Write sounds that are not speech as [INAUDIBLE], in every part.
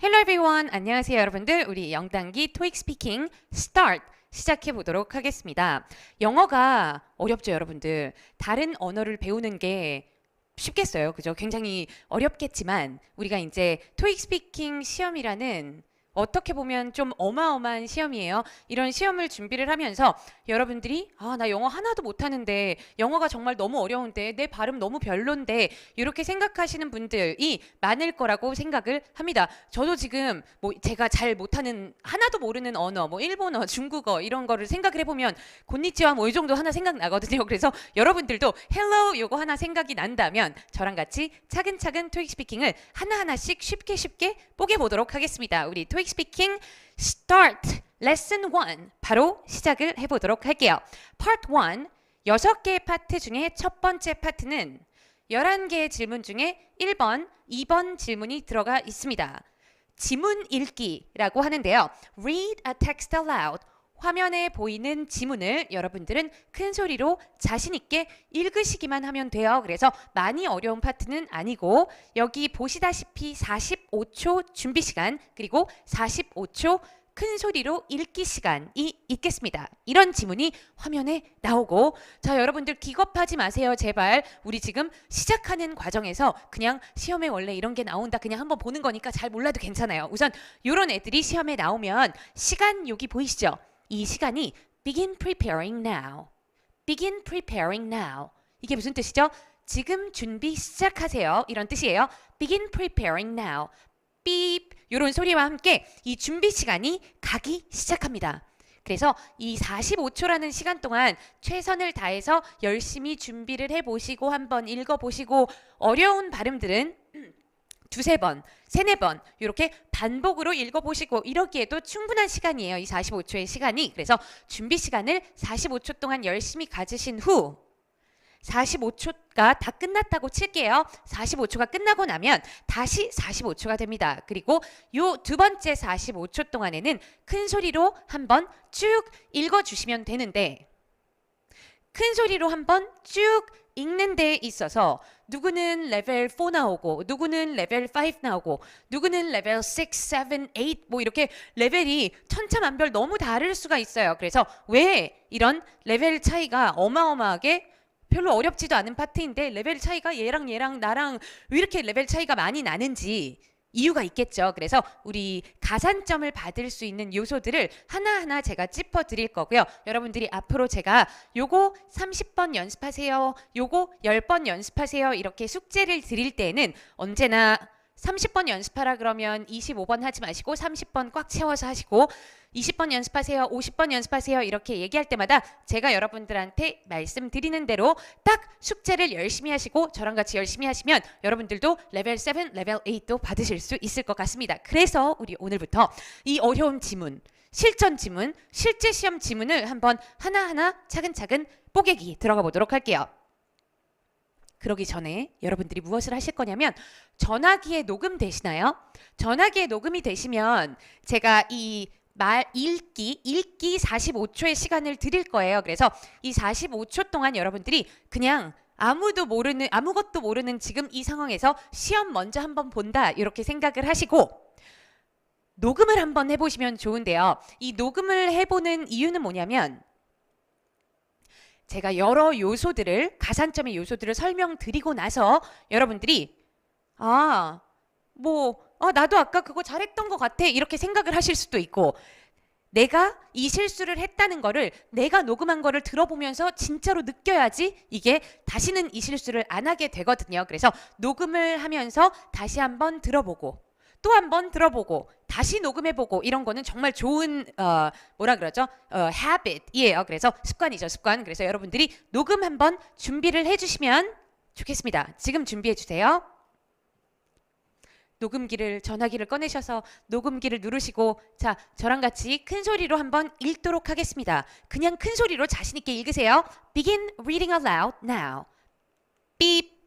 Hello everyone. 안녕하세요 여러분들. 우리 영단기 토익 스피킹 start 시작해 보도록 하겠습니다. 영어가 어렵죠 여러분들. 다른 언어를 배우는 게 쉽겠어요. 그죠? 굉장히 어렵겠지만 우리가 이제 토익 스피킹 시험이라는 어떻게 보면 좀 어마어마한 시험이에요. 이런 시험을 준비를 하면서 여러분들이 아, 나 영어 하나도 못하는데 영어가 정말 너무 어려운데 내 발음 너무 별론데 이렇게 생각하시는 분들이 많을 거라고 생각을 합니다. 저도 지금 뭐 제가 잘 못하는 하나도 모르는 언어, 뭐 일본어, 중국어 이런 거를 생각을 해보면 곤니치와 뭐 이 정도 하나 생각나거든요. 그래서 여러분들도 헬로 요거 하나 생각이 난다면 저랑 같이 차근차근 토익 스피킹을 하나하나씩 쉽게 쉽게 뽀개 보도록 하겠습니다. 우리 토익 스피킹 start lesson 1 바로 시작을 해보도록 할게요. part 1 여섯 개의 파트 중에 첫 번째 파트는 11개의 질문 중에 1번, 2번 질문이 들어가 있습니다. 지문 읽기라고 하는데요. Read a text aloud. 화면에 보이는 지문을 여러분들은 큰 소리로 자신 있게 읽으시기만 하면 돼요. 그래서 많이 어려운 파트는 아니고 여기 보시다시피 45초 준비 시간 그리고 45초 큰 소리로 읽기 시간이 있겠습니다. 이런 지문이 화면에 나오고 자 여러분들 기겁하지 마세요 제발 우리 지금 시작하는 과정에서 그냥 시험에 원래 이런 게 나온다 그냥 한번 보는 거니까 잘 몰라도 괜찮아요. 우선 이런 애들이 시험에 나오면 시간 여기 보이시죠? 이 시간이 begin preparing now. begin preparing now. 이게 무슨 뜻이죠? 지금 준비 시작하세요. 이런 뜻이에요. begin preparing now. 삐 이런 소리와 함께 이 준비 시간이 가기 시작합니다. 그래서 이 45초라는 시간 동안 최선을 다해서 열심히 준비를 해보시고 한번 읽어보시고 어려운 발음들은 두세 번, 세네 번 이렇게 반복으로 읽어보시고 이러기에도 충분한 시간이에요. 이 45초의 시간이. 그래서 준비 시간을 45초 동안 열심히 가지신 후 45초가 다 끝났다고 칠게요. 45초가 끝나고 나면 다시 45초가 됩니다. 그리고 요 두 번째 45초 동안에는 큰 소리로 한번 쭉 읽어주시면 되는데 큰 소리로 한번 쭉 읽는 데 있어서 누구는 레벨 4 나오고 누구는 레벨 5 나오고 누구는 레벨 6, 7, 8뭐 이렇게 레벨이 천차만별 너무 다를 수가 있어요. 그래서 왜 이런 레벨 차이가 어마어마하게 별로 어렵지도 않은 파트인데 레벨 차이가 얘랑 얘랑 나랑 왜 이렇게 레벨 차이가 많이 나는지 이유가 있겠죠. 그래서 우리 가산점을 받을 수 있는 요소들을 하나하나 제가 짚어 드릴 거고요. 여러분들이 앞으로 제가 요거 30번 연습하세요. 요거 10번 연습하세요. 이렇게 숙제를 드릴 때는 언제나 30번 연습하라 그러면 25번 하지 마시고 30번 꽉 채워서 하시고 20번 연습하세요. 50번 연습하세요. 이렇게 얘기할 때마다 제가 여러분들한테 말씀드리는 대로 딱 숙제를 열심히 하시고 저랑 같이 열심히 하시면 여러분들도 레벨 7, 레벨 8도 받으실 수 있을 것 같습니다. 그래서 우리 오늘부터 이 어려운 지문, 실전 지문, 실제 시험 지문을 한번 하나하나 차근차근 뽀개기 들어가 보도록 할게요. 그러기 전에 여러분들이 무엇을 하실 거냐면 전화기에 녹음 되시나요? 전화기에 녹음이 되시면 제가 이 말 읽기 읽기 45초의 시간을 드릴 거예요. 그래서 이 45초 동안 여러분들이 그냥 아무도 모르는 아무것도 모르는 지금 이 상황에서 시험 먼저 한번 본다 이렇게 생각을 하시고 녹음을 한번 해보시면 좋은데요. 이 녹음을 해보는 이유는 뭐냐면 제가 여러 요소들을 가산점의 요소들을 설명드리고 나서 여러분들이 아, 뭐 아, 나도 아까 그거 잘했던 것 같아 이렇게 생각을 하실 수도 있고 내가 이 실수를 했다는 거를 내가 녹음한 거를 들어보면서 진짜로 느껴야지 이게 다시는 이 실수를 안 하게 되거든요. 그래서 녹음을 하면서 다시 한번 들어보고 또 한번 들어보고 다시 녹음해보고 이런 거는 정말 좋은 어, 뭐라 그러죠? 어, habit이에요. 그래서 습관이죠, 습관. 그래서 여러분들이 녹음 한번 준비를 해주시면 좋겠습니다. 지금 준비해 주세요. 녹음기를 전화기를 꺼내셔서 녹음기를 누르시고 자 저랑 같이 큰 소리로 한번 읽도록 하겠습니다. 그냥 큰 소리로 자신 있게 읽으세요. Begin reading aloud now. 삐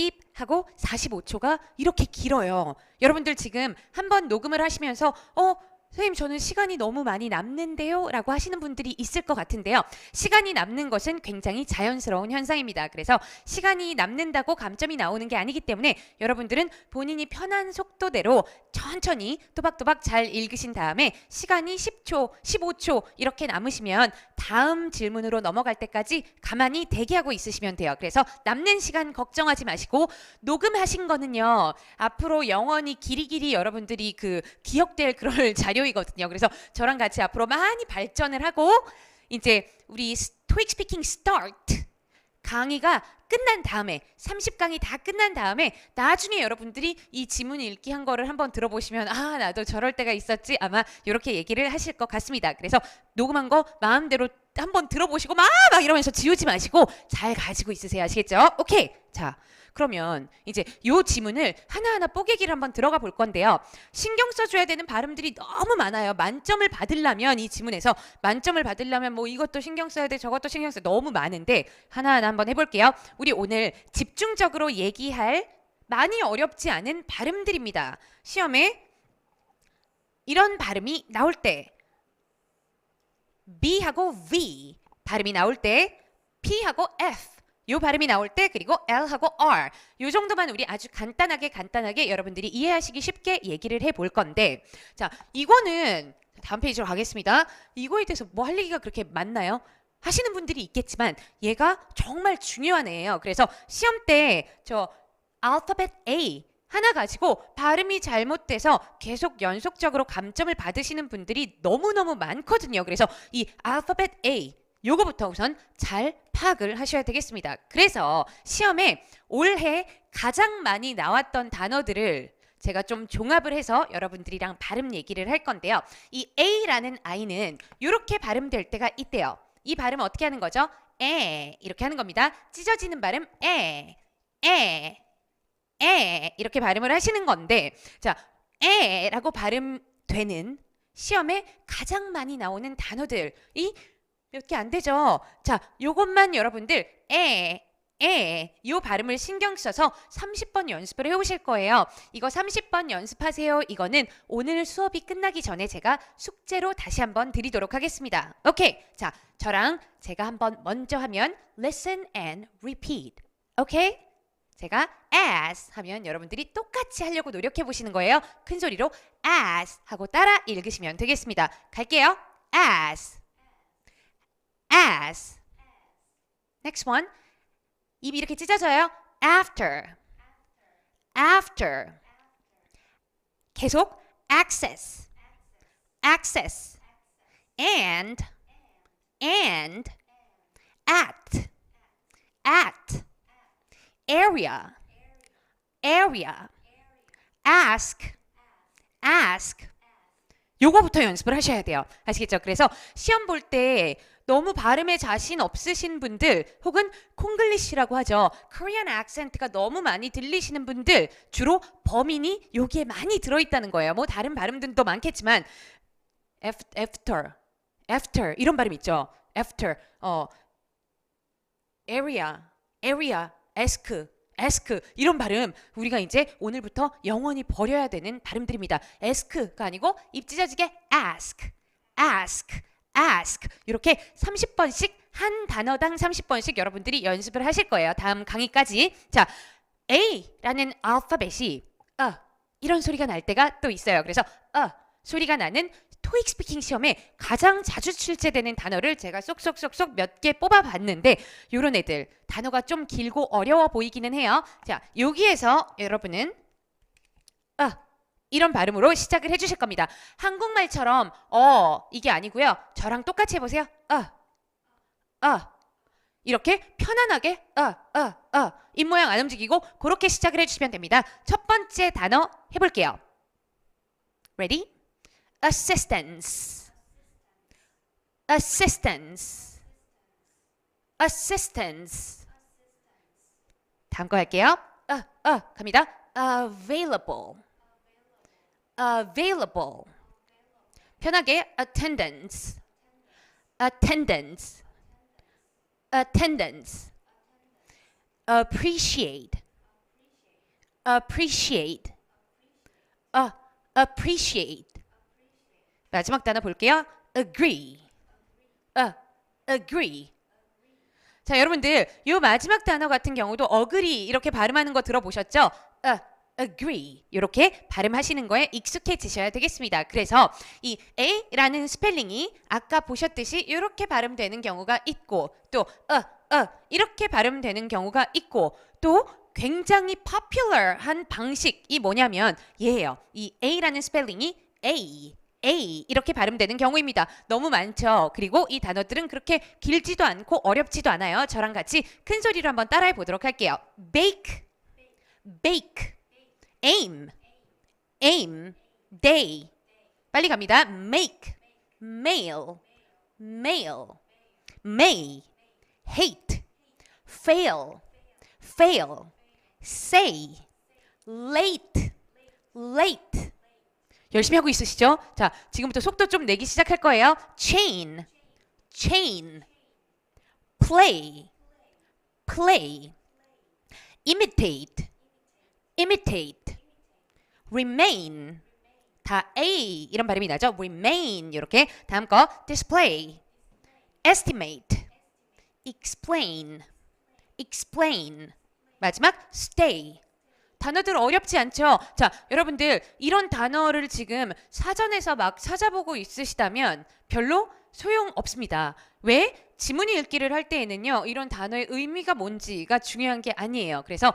삐 하고 45초가 이렇게 길어요. 여러분들 지금 한번 녹음을 하시면서 어 선생님 저는 시간이 너무 많이 남는데요 라고 하시는 분들이 있을 것 같은데요. 시간이 남는 것은 굉장히 자연스러운 현상입니다. 그래서 시간이 남는다고 감점이 나오는 게 아니기 때문에 여러분들은 본인이 편한 속도대로 천천히 또박또박 잘 읽으신 다음에 시간이 10초, 15초 이렇게 남으시면 다음 질문으로 넘어갈 때까지 가만히 대기하고 있으시면 돼요. 그래서 남는 시간 걱정하지 마시고 녹음하신 거는요. 앞으로 영원히 길이길이 여러분들이 그 기억될 그럴 [LAUGHS] 자료 이거든요. 그래서 저랑 같이 앞으로 많이 발전을 하고 이제 우리 토익 스피킹 스타트 강의가 끝난 다음에 30강이 다 끝난 다음에 나중에 여러분들이 이 지문 읽기 한 거를 한번 들어보시면 아 나도 저럴 때가 있었지 아마 이렇게 얘기를 하실 것 같습니다. 그래서 녹음한 거 마음대로 한번 들어보시고 막, 막 이러면서 지우지 마시고 잘 가지고 있으세요. 아시겠죠? 오케이. 자, 그러면 이제 요 지문을 하나하나 뽀개기를 한번 들어가 볼 건데요. 신경 써줘야 되는 발음들이 너무 많아요. 만점을 받으려면 이 지문에서 만점을 받으려면 뭐 이것도 신경 써야 돼, 저것도 신경 써야 돼. 너무 많은데 하나하나 한번 해볼게요. 우리 오늘 집중적으로 얘기할 많이 어렵지 않은 발음들입니다. 시험에 이런 발음이 나올 때 B하고 V 발음이 나올 때 P하고 F 요 발음이 나올 때 그리고 L하고 R 요 정도만 우리 아주 간단하게 간단하게 여러분들이 이해하시기 쉽게 얘기를 해볼 건데 자 이거는 다음 페이지로 가겠습니다. 이거에 대해서 뭐 할 얘기가 그렇게 많나요? 하시는 분들이 있겠지만 얘가 정말 중요한 애예요. 그래서 시험 때 저 알파벳 A 하나 가지고 발음이 잘못돼서 계속 연속적으로 감점을 받으시는 분들이 너무너무 많거든요. 그래서 이 알파벳 A 요거부터 우선 잘 파악을 하셔야 되겠습니다. 그래서 시험에 올해 가장 많이 나왔던 단어들을 제가 좀 종합을 해서 여러분들이랑 발음 얘기를 할 건데요. 이 A라는 아이는 이렇게 발음될 때가 있대요. 이 발음 어떻게 하는 거죠? 에 이렇게 하는 겁니다. 찢어지는 발음 에, 에, 에 이렇게 발음을 하시는 건데 자 에라고 발음되는 시험에 가장 많이 나오는 단어들이 몇개안 되죠. 자, 요것만 여러분들 에, 에, 요 발음을 신경 써서 30번 연습을 해오실 거예요. 이거 30번 연습하세요. 이거는 오늘 수업이 끝나기 전에 제가 숙제로 다시 한번 드리도록 하겠습니다. 오케이. 자, 저랑 제가 한번 먼저 하면 listen and repeat. 오케이? 제가 as 하면 여러분들이 똑같이 하려고 노력해 보시는 거예요. 큰 소리로 as 하고 따라 읽으시면 되겠습니다. 갈게요. as as next one 입이 이렇게 찢어져요. after after 계속 access access and and at at area area ask ask 요거부터 연습을 하셔야 돼요. 아시겠죠? 그래서 시험 볼 때 너무 발음에 자신 없으신 분들 혹은 콩글리시라고 하죠. Korean accent가 너무 많이 들리시는 분들 주로 범인이 여기에 많이 들어있다는 거예요. 뭐 다른 발음들도 많겠지만 after, after 이런 발음 있죠. after, 어, area, area, ask, ask 이런 발음 우리가 이제 오늘부터 영원히 버려야 되는 발음들입니다. ask가 아니고 입 찢어지게 ask, ask, ask 이렇게 30번씩 한 단어당 30번씩 여러분들이 연습을 하실 거예요. 다음 강의까지. 자, A라는 알파벳이 어 이런 소리가 날 때가 또 있어요. 그래서 어 소리가 나는 토익 스피킹 시험에 가장 자주 출제되는 단어를 제가 쏙쏙쏙쏙 몇 개 뽑아봤는데 요런 애들 단어가 좀 길고 어려워 보이기는 해요. 자 여기에서 여러분은 어 이런 발음으로 시작을 해주실 겁니다. 한국말처럼 어 이게 아니고요. 저랑 똑같이 해보세요. 어, 어 이렇게 편안하게 어, 어, 어 입모양 안 움직이고 그렇게 시작을 해주시면 됩니다. 첫 번째 단어 해볼게요. Ready? Assistance. Assistance. Assistance. 다음 거 할게요. 어, 어 갑니다. Available. Available. 편하게 attendance. attendance. attendance. appreciate. appreciate. 아, appreciate. 마지막 단어 볼게요. agree. 아, agree. 자, 여러분들, 요 마지막 단어 같은 경우도 agree 이렇게 발음하는 거 들어보셨죠? 아, agree 이렇게 발음하시는 거에 익숙해지셔야 되겠습니다. 그래서 이 a라는 스펠링이 아까 보셨듯이 이렇게 발음되는 경우가 있고 또 어, 어, 이렇게 발음되는 경우가 있고 또 굉장히 popular한 방식이 뭐냐면 얘예요. 이 a라는 스펠링이 a A 이렇게 발음되는 경우입니다. 너무 많죠. 그리고 이 단어들은 그렇게 길지도 않고 어렵지도 않아요. 저랑 같이 큰 소리로 한번 따라해 보도록 할게요. bake, bake, aim, aim, day. 빨리 갑니다. make, mail, mail, may, hate, fail, fail, say, late, late. 열심히 하고 있으시죠? 자, 지금부터 속도 좀 내기 시작할 거예요. chain, chain, play, play, imitate, imitate, remain. 다 A 이런 발음이 나죠? remain 이렇게 다음 거 display, estimate, explain, explain. 마지막 stay. 단어들 어렵지 않죠? 자, 여러분들 이런 단어를 지금 사전에서 막 찾아보고 있으시다면 별로 소용 없습니다. 왜? 지문이 읽기를 할 때에는요, 이런 단어의 의미가 뭔지가 중요한 게 아니에요. 그래서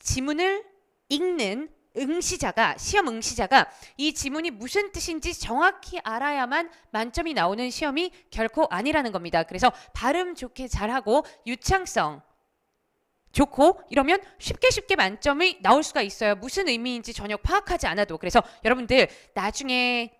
지문을 읽는 응시자가 시험 응시자가 이 지문이 무슨 뜻인지 정확히 알아야만 만점이 나오는 시험이 결코 아니라는 겁니다. 그래서 발음 좋게 잘하고 유창성 좋고 이러면 쉽게 쉽게 만점이 나올 수가 있어요. 무슨 의미인지 전혀 파악하지 않아도. 그래서 여러분들 나중에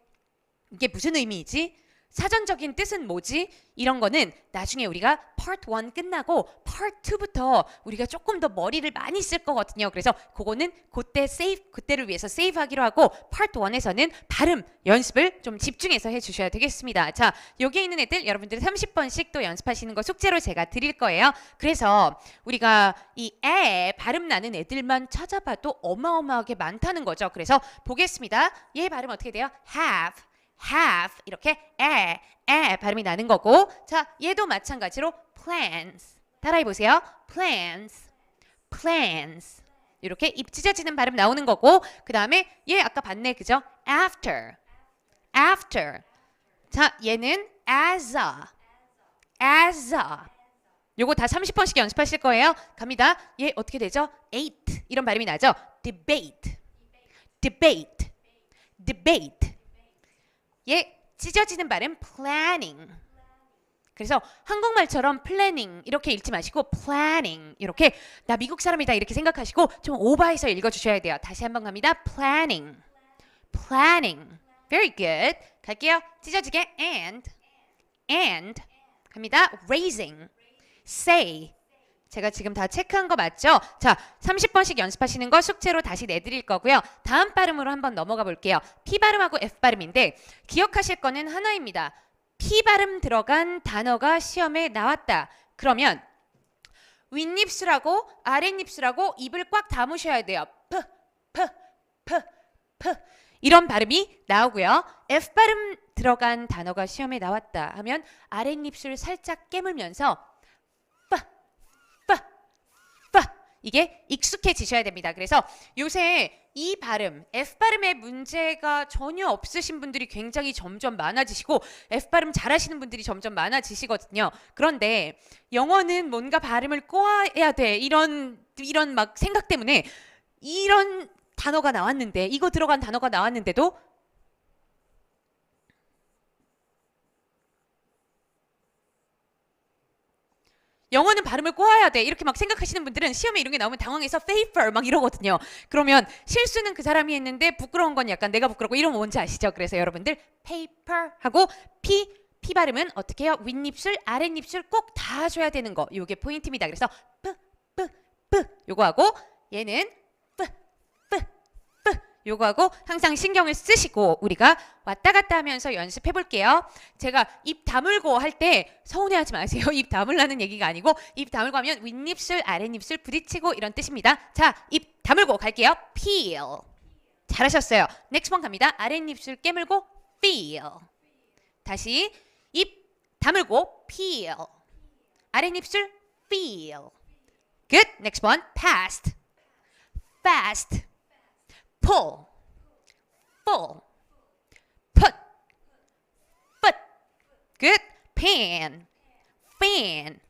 이게 무슨 의미이지? 사전적인 뜻은 뭐지? 이런 거는 나중에 우리가 part 1 끝나고 part 2부터 우리가 조금 더 머리를 많이 쓸 거거든요. 그래서 그거는 그때 세이브 그때를 위해서 세이브 하기로 하고 part 1에서는 발음 연습을 좀 집중해서 해 주셔야 되겠습니다. 자, 여기에 있는 애들 여러분들 30번씩 또 연습하시는 거 숙제로 제가 드릴 거예요. 그래서 우리가 이 에 발음 나는 애들만 찾아봐도 어마어마하게 많다는 거죠. 그래서 보겠습니다. 얘 발음 어떻게 돼요? have have 이렇게 에, 에 발음이 나는 거고. 자 얘도 마찬가지로 plans. 따라해 보세요. plans plans. 이렇게 입 찢어지는 발음 나오는 거고. 그 다음에 얘 아까 봤네 그죠? after after. 자 얘는 as a as a. 요거 다 30번씩 연습하실 거예요. 갑니다. 얘 어떻게 되죠? eight 이런 발음이 나죠? debate debate debate 얘 찢어지는 발음 planning. 그래서 한국말처럼 planning 이렇게 읽지 마시고 planning 이렇게 나 미국 사람이다 이렇게 생각하시고 좀 오버해서 읽어주셔야 돼요. 다시 한번 갑니다. planning, planning. Very good. 갈게요. 찢어지게 and, and 갑니다. raising, say. 제가 지금 다 체크한 거 맞죠? 자, 30번씩 연습하시는 거 숙제로 다시 내드릴 거고요. 다음 발음으로 한번 넘어가 볼게요. P 발음하고 F 발음인데 기억하실 거는 하나입니다. P 발음 들어간 단어가 시험에 나왔다. 그러면 윗입술하고 아랫입술하고 입을 꽉 다무셔야 돼요. P, P, P, P. 이런 발음이 나오고요. F 발음 들어간 단어가 시험에 나왔다 하면 아랫입술 살짝 깨물면서 이게 익숙해지셔야 됩니다. 그래서 요새 이 발음, F 발음에 문제가 전혀 없으신 분들이 굉장히 점점 많아지시고 F 발음 잘하시는 분들이 점점 많아지시거든요. 그런데 영어는 뭔가 발음을 꼬아야 돼 이런 이런 막 생각 때문에 이런 단어가 나왔는데 이거 들어간 단어가 나왔는데도 영어는 발음을 꼬아야 돼. 이렇게 막 생각하시는 분들은 시험에 이런 게 나오면 당황해서 paper 막 이러거든요. 그러면 실수는 그 사람이 했는데 부끄러운 건 약간 내가 부끄럽고 이런 거 뭔지 아시죠? 그래서 여러분들 paper 하고 p p 발음은 어떻게 해요? 윗입술, 아랫입술 꼭 다 줘야 되는 거. 요게 포인트입니다. 그래서 p p p 요거 하고 얘는 요거하고 항상 신경을 쓰시고 우리가 왔다 갔다 하면서 연습해 볼게요. 제가 입 다물고 할 때 서운해하지 마세요. [LAUGHS] 입 다물라는 얘기가 아니고 입 다물고 하면 윗입술 아랫입술 부딪히고 이런 뜻입니다. 자, 입 다물고 갈게요. peel. 잘하셨어요. next one 갑니다. 아랫입술 깨물고 feel. 다시 입 다물고 peel. 아랫입술 feel. Good. Next one. Past. Fast. Pull. Full. Put. Foot. Good. Pan. Fan.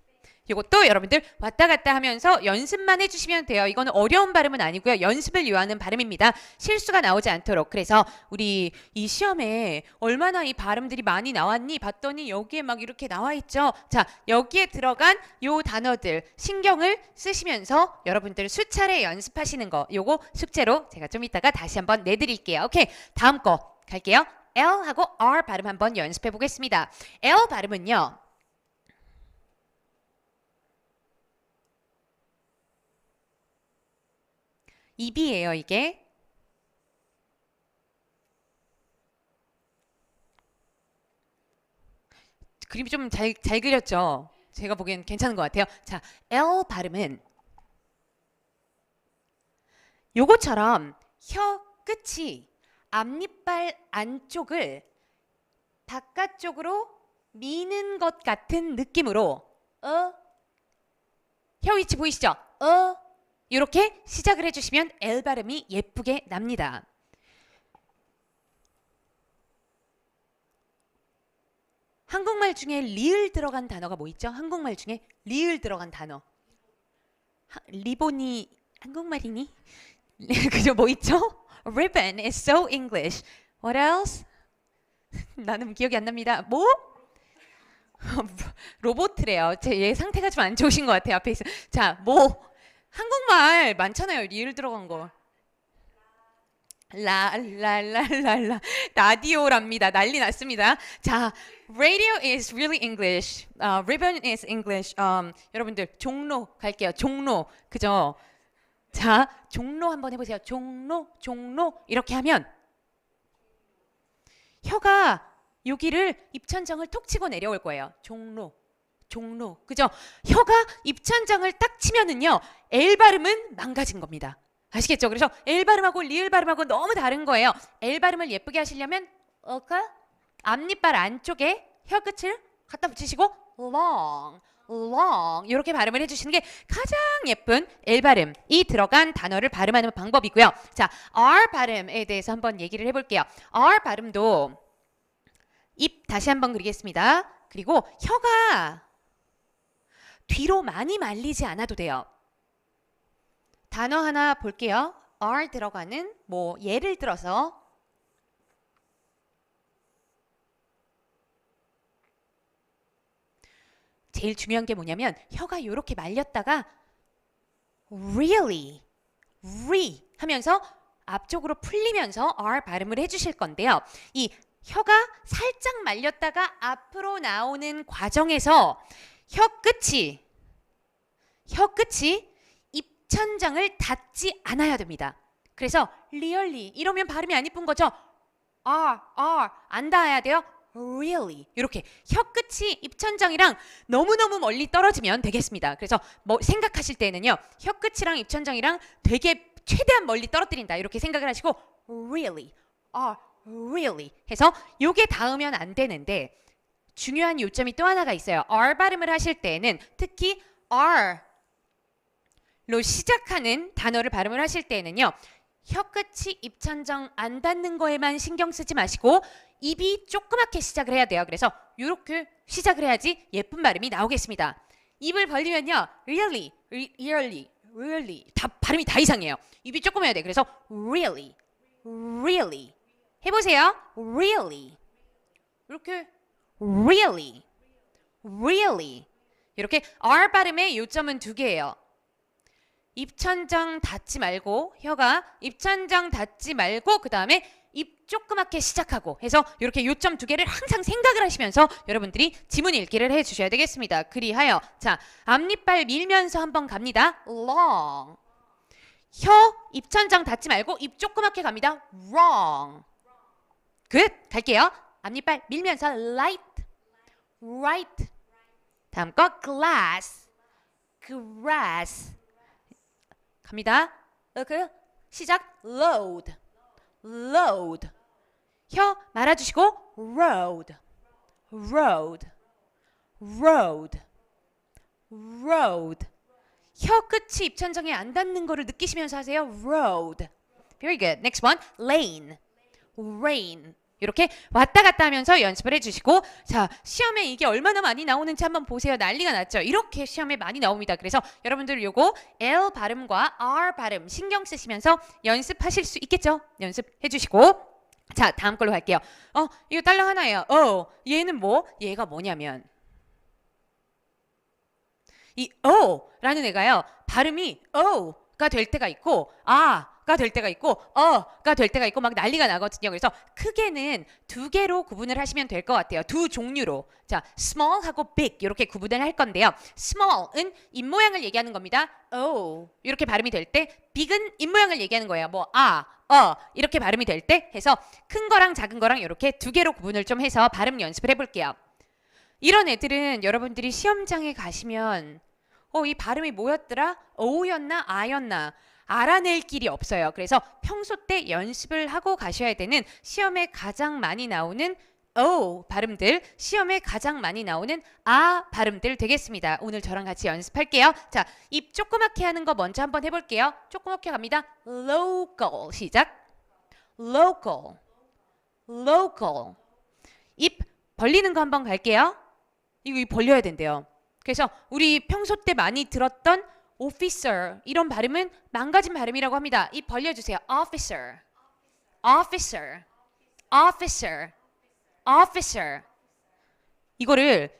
이것도 여러분들 왔다 갔다 하면서 연습만 해주시면 돼요. 이거는 어려운 발음은 아니고요. 연습을 요하는 발음입니다. 실수가 나오지 않도록. 그래서 우리 이 시험에 얼마나 이 발음들이 많이 나왔니? 봤더니 여기에 막 이렇게 나와 있죠. 자, 여기에 들어간 요 단어들 신경을 쓰시면서 여러분들 수차례 연습하시는 거. 요거 숙제로 제가 좀 이따가 다시 한번 내드릴게요. 오케이. 다음 거 갈게요. L 하고 R 발음 한번 연습해 보겠습니다. L 발음은요. 입이에요, 이게. 그림이 좀 잘 잘 그렸죠? 제가 보기엔 괜찮은 것 같아요. 자, L 발음은 요거처럼 혀 끝이 앞니빨 안쪽을 바깥쪽으로 미는 것 같은 느낌으로 어 혀 위치 보이시죠? 어 이렇게 시작을 해주시면 L 발음이 예쁘게 납니다. 한국말 중에 리을 들어간 단어가 뭐 있죠? 한국말 중에 리을 들어간 단어. 하- 리본이 한국말이니? [LAUGHS] 그죠 뭐 있죠? Ribbon is so English. What else? [LAUGHS] 나는 기억이 안 납니다. 뭐? [LAUGHS] 로보트래요. 제 얘 상태가 좀 안 좋으신 것 같아요. 앞에 있어. 자, 뭐 한국말 많잖아요. 리을 들어간 거. 라라라라라 라디오랍니다. 난리 났습니다. 자, radio is really English. 어, ribbon is English. 음, 여러분들 종로 갈게요. 종로 그죠? 자, 종로 한번 해보세요. 종로, 종로 이렇게 하면 혀가 여기를 입천장을 톡 치고 내려올 거예요. 종로, 종로, 그죠? 혀가 입천장을 딱 치면은요, L 발음은 망가진 겁니다. 아시겠죠? 그래서 L 발음하고 리을 발음하고 너무 다른 거예요. L 발음을 예쁘게 하시려면 어까 앞니빨 안쪽에 혀 끝을 갖다 붙이시고 long, long 이렇게 발음을 해주시는 게 가장 예쁜 L 발음이 들어간 단어를 발음하는 방법이고요. 자, R 발음에 대해서 한번 얘기를 해볼게요. R 발음도 입 다시 한번 그리겠습니다. 그리고 혀가 뒤로 많이 말리지 않아도 돼요. 단어 하나 볼게요. R 들어가는 뭐 예를 들어서 제일 중요한 게 뭐냐면 혀가 이렇게 말렸다가 really, re 하면서 앞쪽으로 풀리면서 R 발음을 해주실 건데요. 이 혀가 살짝 말렸다가 앞으로 나오는 과정에서 혀 끝이 혀 끝이 입천장을 닿지 않아야 됩니다. 그래서 really 이러면 발음이 안 이쁜 거죠. R R 안 닿아야 돼요. really 이렇게 혀 끝이 입천장이랑 너무너무 멀리 떨어지면 되겠습니다. 그래서 뭐 생각하실 때는요. 혀 끝이랑 입천장이랑 되게 최대한 멀리 떨어뜨린다. 이렇게 생각을 하시고 really R really 해서 요게 닿으면 안 되는데 중요한 요점이 또 하나가 있어요. R 발음을 하실 때는 특히 R 로 시작하는 단어를 발음을 하실 때는요. 혀 끝이 입천장 안 닿는 거에만 신경 쓰지 마시고 입이 조그맣게 시작을 해야 돼요. 그래서 이렇게 시작을 해야지 예쁜 발음이 나오겠습니다. 입을 벌리면요. really, really, really 다 발음이 다 이상해요. 입이 조금 해야 돼. 그래서 really, really 해보세요. really 이렇게 really, really 이렇게 R 발음의 요점은 두 개예요. 입천장 닫지 말고 혀가 입천장 닫지 말고 그 다음에 입 조그맣게 시작하고 해서 이렇게 요점 두 개를 항상 생각을 하시면서 여러분들이 지문 읽기를 해주셔야 되겠습니다. 그리하여 자 앞니빨 밀면서 한번 갑니다. long 혀 입천장 닫지 말고 입 조그맣게 갑니다. wrong. good. 갈게요. 앞니빨 밀면서 light, right. 다음 거 glass, grass. 갑니다. 어, 그 시작 load, load. 혀 말아주시고 road, road, road, road. 혀 끝이 입천장에 안 닿는 거를 느끼시면서 하세요. road. Very good. Next one. lane. rain. 이렇게 왔다 갔다 하면서 연습을 해주시고 자 시험에 이게 얼마나 많이 나오는지 한번 보세요. 난리가 났죠. 이렇게 시험에 많이 나옵니다. 그래서 여러분들 요거 L 발음과 R 발음 신경 쓰시면서 연습하실 수 있겠죠? 연습해 주시고. 자 다음 걸로 갈게요. 어 이거 딸랑 하나예요. 어 얘는 뭐? 얘가 뭐냐면 이 어라는 애가요. 발음이 어가 될 때가 있고 아 가 될 때가 있고 어가 될 때가 있고 막 난리가 나거든요. 그래서 크게는 두 개로 구분을 하시면 될 것 같아요. 두 종류로 자 small하고 big 이렇게 구분을 할 건데요. small은 입 모양을 얘기하는 겁니다. 어 이렇게 발음이 될 때 big은 입 모양을 얘기하는 거예요. 뭐 아, 어 이렇게 발음이 될 때 해서 큰 거랑 작은 거랑 이렇게 두 개로 구분을 좀 해서 발음 연습을 해볼게요. 이런 애들은 여러분들이 시험장에 가시면 어, 이 발음이 뭐였더라? 오였나 아였나 알아낼 길이 없어요. 그래서 평소 때 연습을 하고 가셔야 되는 시험에 가장 많이 나오는 오 발음들, 시험에 가장 많이 나오는 아 발음들 되겠습니다. 오늘 저랑 같이 연습할게요. 자, 입 조그맣게 하는 거 먼저 한번 해볼게요. 조그맣게 갑니다. local 시작. local, local. 입 벌리는 거 한번 갈게요. 이거 입 벌려야 된대요. 그래서 우리 평소 때 많이 들었던 officer 이런 발음은 망가진 발음이라고 합니다. 입 벌려주세요. officer, officer, officer, officer. 이거를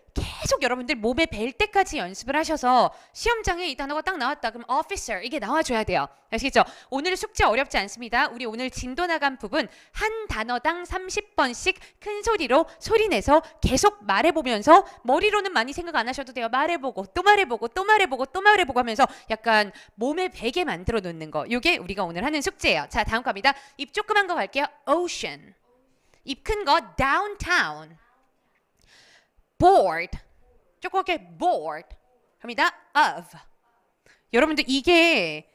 계속 여러분들 몸에 뵐 때까지 연습을 하셔서 시험장에 이 단어가 딱 나왔다. 그럼 officer 이게 나와줘야 돼요. 아시겠죠? 오늘 숙제 어렵지 않습니다. 우리 오늘 진도 나간 부분 한 단어당 30번씩 큰 소리로 소리내서 계속 말해보면서 머리로는 많이 생각 안 하셔도 돼요. 말해보고 또 말해보고 또 말해보고 또 말해보고 하면서 약간 몸에 베게 만들어 놓는 거. 이게 우리가 오늘 하는 숙제예요. 자 다음 갑니다. 입 조그만 거 갈게요. ocean. 입 큰 거 downtown. bored. 조그맣게 bored. 합니다. of. 여러분들 이게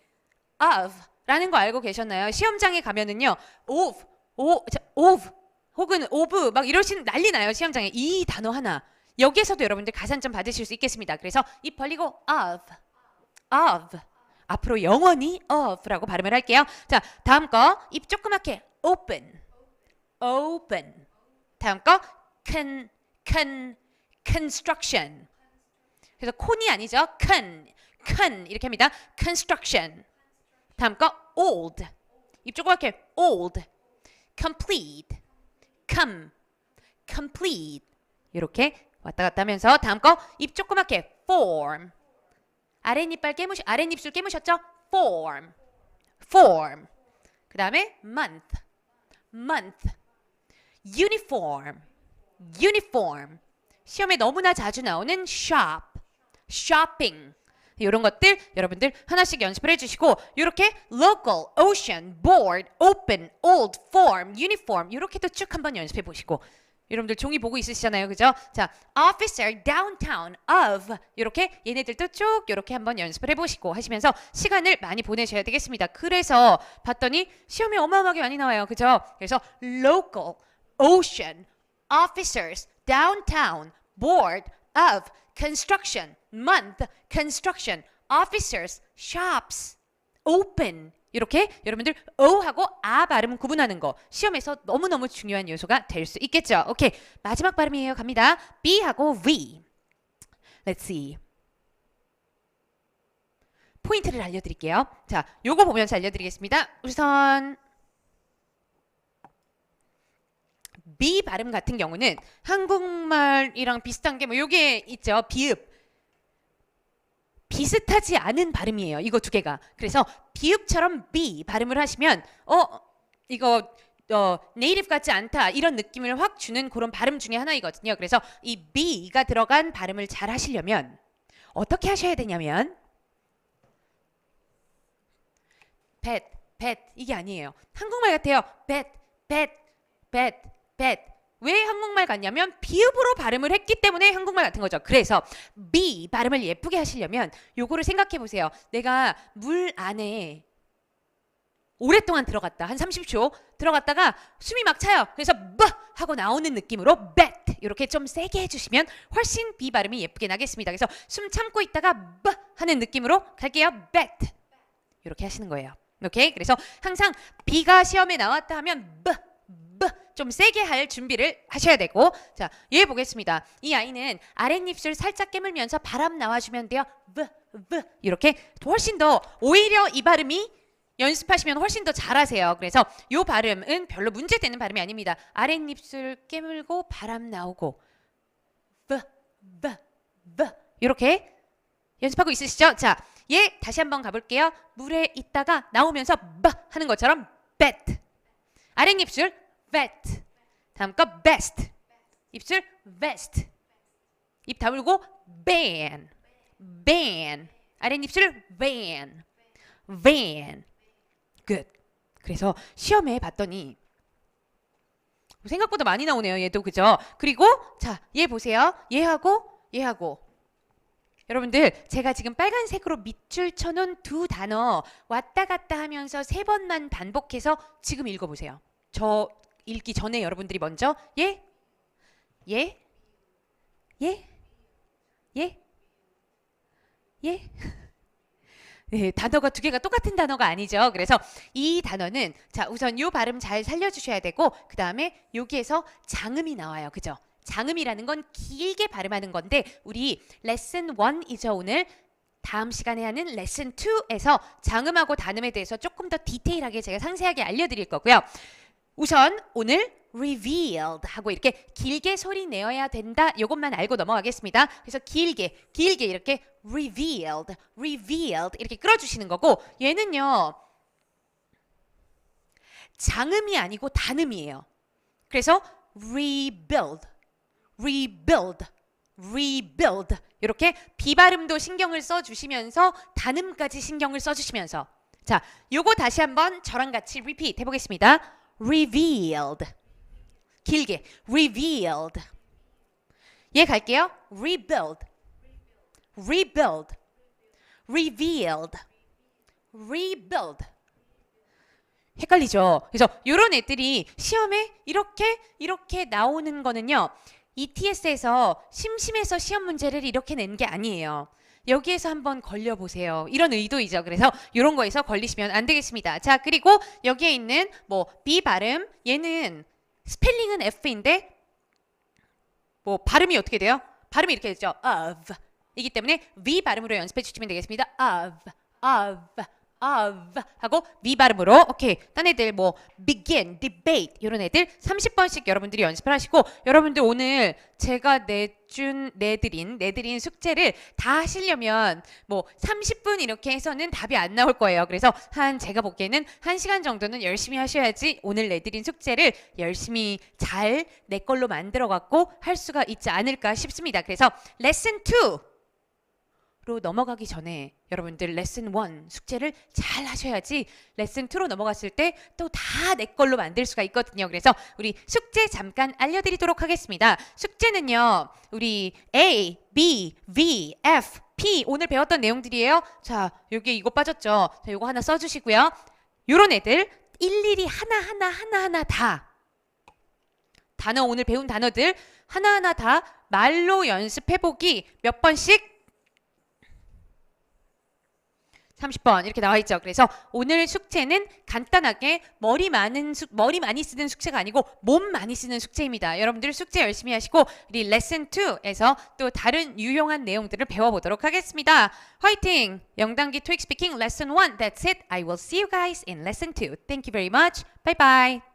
of라는 거 알고 계셨나요? 시험장에 가면은요. of, of 혹은 of 막 이러시는 난리 나요. 시험장에 이 단어 하나. 여기에서도 여러분들 가산점 받으실 수 있겠습니다. 그래서 입 벌리고 of, of. 앞으로 영원히 of라고 발음을 할게요. 자, 다음 거 입 조그맣게 open, open. 다음 거 con, con, construction. 그래서 콘이 아니죠. con, con 이렇게 합니다. construction. 다음 거 old. 입 조그맣게 old. complete. come. complete. 이렇게 왔다 갔다 하면서 다음 거 입 조그맣게 form. 아랫입발 깨무시 아랫입술 깨무셨죠? form. form. 그 다음에 month. month. uniform. uniform. 시험에 너무나 자주 나오는 shop, shopping 이런 것들 여러분들 하나씩 연습을 해주시고 이렇게 local, ocean, board, open, old, form, uniform 이렇게도 쭉 한번 연습해 보시고 여러분들 종이 보고 있으시잖아요, 그죠? 자, officer, downtown, of 이렇게 얘네들도 쭉 이렇게 한번 연습을 해보시고 하시면서 시간을 많이 보내셔야 되겠습니다. 그래서 봤더니 시험에 어마어마하게 많이 나와요, 그죠? 그래서 local, ocean, officers, downtown, board, of, construction, month, construction, officers, shops, open 이렇게 여러분들 어하고 아 발음 구분하는 거 시험에서 너무너무 중요한 요소가 될 수 있겠죠. 오케이 마지막 발음이에요. 갑니다. B하고 V. Let's see. 포인트를 알려드릴게요. 자, 요거 보면서 알려드리겠습니다. 우선 B 발음 같은 경우는 한국말이랑 비슷한 게 뭐 요게 있죠. 비읍. 비슷하지 않은 발음이에요. 이거 두 개가. 그래서 비읍처럼 B 발음을 하시면 어 이거 어 네이티브 같지 않다 이런 느낌을 확 주는 그런 발음 중에 하나이거든요. 그래서 이 B가 들어간 발음을 잘 하시려면 어떻게 하셔야 되냐면 bet, bet 이게 아니에요. 한국말 같아요. bet, bet, bet, bet. 왜 한국말 같냐면 비읍으로 발음을 했기 때문에 한국말 같은 거죠. 그래서 B 발음을 예쁘게 하시려면 요거를 생각해 보세요. 내가 물 안에 오랫동안 들어갔다. 한 30초 들어갔다가 숨이 막 차요. 그래서 뭐 하고 나오는 느낌으로 bet 이렇게 좀 세게 해주시면 훨씬 B 발음이 예쁘게 나겠습니다. 그래서 숨 참고 있다가 뭐 하는 느낌으로 갈게요. bet 이렇게 하시는 거예요. 오케이? 그래서 항상 B가 시험에 나왔다 하면 뭐, 좀 세게 할 준비를 하셔야 되고 자, 얘 보겠습니다. 이 아이는 아랫입술 살짝 깨물면서 바람 나와주면 돼요. 브, 브 이렇게 훨씬 더 오히려 이 발음이 연습하시면 훨씬 더 잘하세요. 그래서 요 발음은 별로 문제되는 발음이 아닙니다. 아랫입술 깨물고 바람 나오고 브, 브, 브 이렇게 연습하고 있으시죠? 자, 얘 다시 한번 가볼게요. 물에 있다가 나오면서 바 하는 것처럼 bet 아랫입술 vet. 다음 거 best. 입술 vest. 입 다물고 ban. ban. 아랫입술 van. van. good. 그래서 시험에 봤더니 생각보다 많이 나오네요 얘도. 그죠? 그리고 자 얘 보세요. 얘하고 얘하고. 여러분들 제가 지금 빨간색으로 밑줄 쳐놓은 두 단어 왔다 갔다 하면서 세 번만 반복해서 지금 읽어보세요. 저 읽기 전에 여러분들이 먼저 예? 예? 예? 예? 예? [LAUGHS] 네, 단어가 두 개가 똑같은 단어가 아니죠. 그래서 이 단어는 자 우선 요 발음 잘 살려 주셔야 되고 그 다음에 여기에서 장음이 나와요. 그죠? 장음이라는 건 길게 발음하는 건데 우리 레슨 1이죠 오늘 다음 시간에 하는 레슨 2에서 장음하고 단음에 대해서 조금 더 디테일하게 제가 상세하게 알려드릴 거고요. 우선 오늘 revealed 하고 이렇게 길게 소리 내어야 된다. 이것만 알고 넘어가겠습니다. 그래서 길게 길게 이렇게 revealed, revealed 이렇게 끌어주시는 거고 얘는요 장음이 아니고 단음이에요. 그래서 rebuild, rebuild, rebuild 이렇게 비발음도 신경을 써주시면서 단음까지 신경을 써주시면서 자 요거 다시 한번 저랑 같이 repeat 해보겠습니다. Revealed 길게 revealed 얘 갈게요. rebuild rebuild revealed rebuild 헷갈리죠. 그래서 이런 애들이 시험에 이렇게 이렇게 나오는 거는요. ETS에서 심심해서 시험 문제를 이렇게 낸 게 아니에요. 여기에서 한번 걸려 보세요. 이런 의도이죠. 그래서 이런 거에서 걸리시면 안 되겠습니다. 자, 그리고 여기에 있는 뭐 B 발음 얘는 스펠링은 F인데 뭐 발음이 어떻게 돼요? 발음이 이렇게 되죠. of 이기 때문에 V 발음으로 연습해 주시면 되겠습니다. of of of 하고 V 발음으로 오케이 딴 애들 뭐 begin, debate 이런 애들 30번씩 여러분들이 연습을 하시고 여러분들 오늘 제가 내준 내드린 내드린 숙제를 다 하시려면 뭐 30분 이렇게 해서는 답이 안 나올 거예요. 그래서 한 제가 보기에는 1시간 정도는 열심히 하셔야지 오늘 내드린 숙제를 열심히 잘 내 걸로 만들어 갖고 할 수가 있지 않을까 싶습니다. 그래서 레슨 2 로 넘어가기 전에 여러분들 레슨 1 숙제를 잘 하셔야지 레슨 2로 넘어갔을 때 또 다 내 걸로 만들 수가 있거든요. 그래서 우리 숙제 잠깐 알려드리도록 하겠습니다. 숙제는요, 우리 A, B, V, F, P 오늘 배웠던 내용들이에요. 자, 여기 이거 빠졌죠. 자, 이거 하나 써주시고요. 요런 애들 일일이 하나하나 하나하나 다 단어 오늘 배운 단어들 하나하나 다 말로 연습해보기 몇 번씩 30번 이렇게 나와 있죠. 그래서 오늘 숙제는 간단하게 머리 많은 숙, 머리 많이 쓰는 숙제가 아니고 몸 많이 쓰는 숙제입니다. 여러분들 숙제 열심히 하시고 우리 레슨 2에서 또 다른 유용한 내용들을 배워보도록 하겠습니다. 화이팅! 영단기 토익 스피킹 레슨 1 That's it. I will see you guys in lesson 2. Thank you very much. Bye bye.